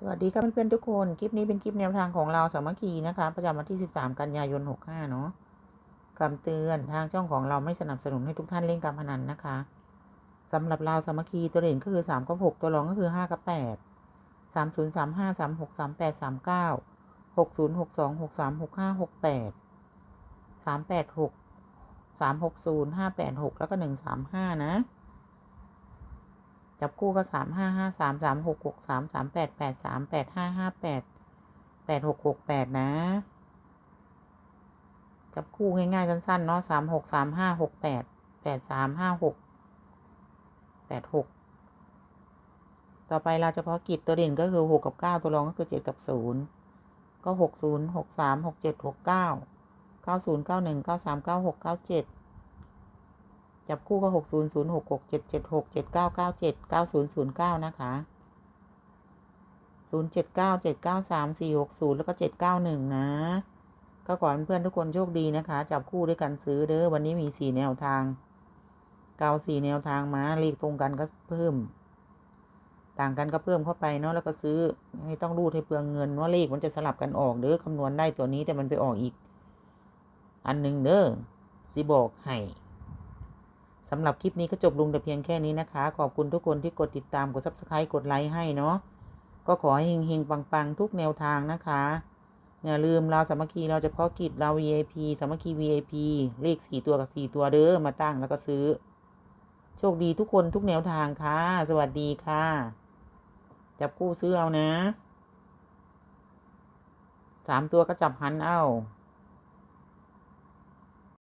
สวัสดีครับเพื่อนๆทุกคน คลิปนี้เป็นคลิปแนวทางของเราสามัคคีนะคะ ประจำวันที่ 13 กันยายน 65 เนาะคำเตือนทางช่องของเราไม่สนับสนุนให้ทุกท่านเล่นการพนันนะคะสำหรับเราสามัคคีตัวเด่นก็คือ 3 กับ 6 ตัวรองก็คือ 5 กับ 8 3 0 3 5 3 6 3 8 3 9 6 0 6 2 6 3 6 5 6 8 3 8 6 3 6 0 5 8 6 แล้วก็ 1 3 5 นะ จับคู่ก็สามห้าห้าสามสามหกหกสามสามแปดแปดสามแปดห้าห้าแปดแปดหกหกแปดนะ จับคู่ง่ายๆสั้นๆเนาะสามหกสามห้าหกแปดแปดสามห้าหกแปดหกต่อไปเราเฉพาะกิจตัวเด่นก็คือหกกับเก้าตัวรองก็คือเจ็ดกับศูนย์ก็หกศูนย์หกสามหกเจ็ดหกเก้าเก้าศูนย์เก้าหนึ่งเก้าสามเก้าหกเก้าเจ็ด จับคู่ก็หกศูนย์ศูนย์หกหกเจ็ดเจ็ดหกเจ็ดเก้าเก้าเจ็ดเก้าศูนย์ศูนย์เก้านะคะศูนย์เจ็ดเก้าเจ็ดเก้าสามสี่หกศูนย์แล้วก็เจ็ดเก้าหนึ่งนะ ก็ขอให้เพื่อนทุกคนโชคดีนะคะ จับคู่ด้วยกันซื้อเด้อวันนี้มีสี่แนวทาง เกาสี่แนวทางมาเลขตรงกันก็เพิ่ม ต่างกันก็เพิ่มเข้าไปเนาะแล้วก็ซื้อไม่ต้องรูดให้เปลืองเงินว่าเลขมันจะสลับกันออกเด้อคำนวณได้ตัวนี้แต่มันไปออกอีก อันหนึ่งเด้อสิบอกให้ สำหรับคลิปนี้ก็จบลงแต่เพียงแค่นี้นะคะ ขอบคุณทุกคนที่กดติดตามกด subscribe กดไลค์ให้เนาะก็ขอให้เฮงๆปังๆ ทุกแนวทางนะคะ อย่าลืมเราสามัคคีเราจะเพาะกิจเรา VIP สามัคคี VIP เลขสี่ตัวกับสี่ตัวเด้อมาตั้งแล้วก็ซื้อ โชคดีทุกคนทุกแนวทางค่ะ สวัสดีค่ะ จับคู่ซื้อเอานะสามตัวก็จับหันเอา